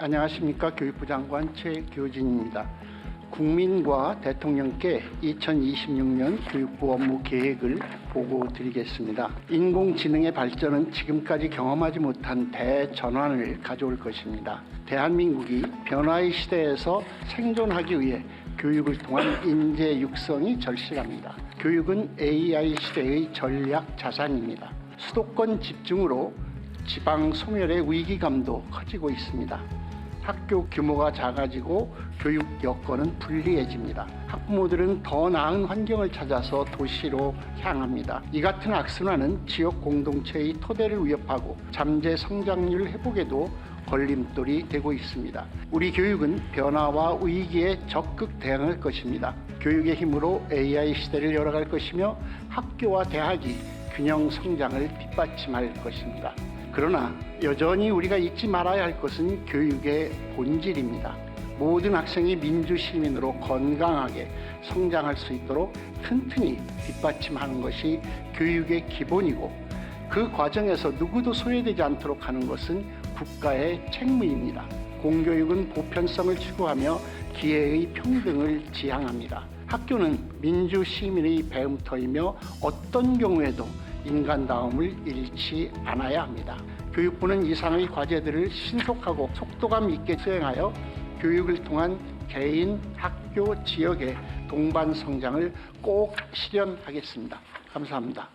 안녕하십니까 교육부 장관 최교진입니다. 국민과 대통령께 2026년 교육부 업무 계획을 보고 드리겠습니다. 인공지능의 발전은 지금까지 경험하지 못한 대전환을 가져올 것입니다. 대한민국이 변화의 시대에서 생존하기 위해 교육을 통한 인재 육성이 절실합니다. 교육은 AI 시대의 전략 자산입니다. 수도권 집중으로 지방 소멸의 위기감도 커지고 있습니다. 학교 규모가 작아지고 교육 여건은 불리해집니다. 학부모들은 더 나은 환경을 찾아서 도시로 향합니다. 이 같은 악순환은 지역 공동체의 토대를 위협하고 잠재 성장률 회복에도 걸림돌이 되고 있습니다. 우리 교육은 변화와 위기에 적극 대응할 것입니다. 교육의 힘으로 AI 시대를 열어갈 것이며 학교와 대학이 균형 성장을 뒷받침할 것입니다. 그러나 여전히 우리가 잊지 말아야 할 것은 교육의 본질입니다. 모든 학생이 민주 시민으로 건강하게 성장할 수 있도록 튼튼히 뒷받침하는 것이 교육의 기본이고 그 과정에서 누구도 소외되지 않도록 하는 것은 국가의 책무입니다. 공교육은 보편성을 추구하며 기회의 평등을 지향합니다. 학교는 민주 시민의 배움터이며 어떤 경우에도 인간다움을 잃지 않아야 합니다. 교육부는 이상의 과제들을 신속하고 속도감 있게 수행하여 교육을 통한 개인, 학교, 지역의 동반 성장을 꼭 실현하겠습니다. 감사합니다.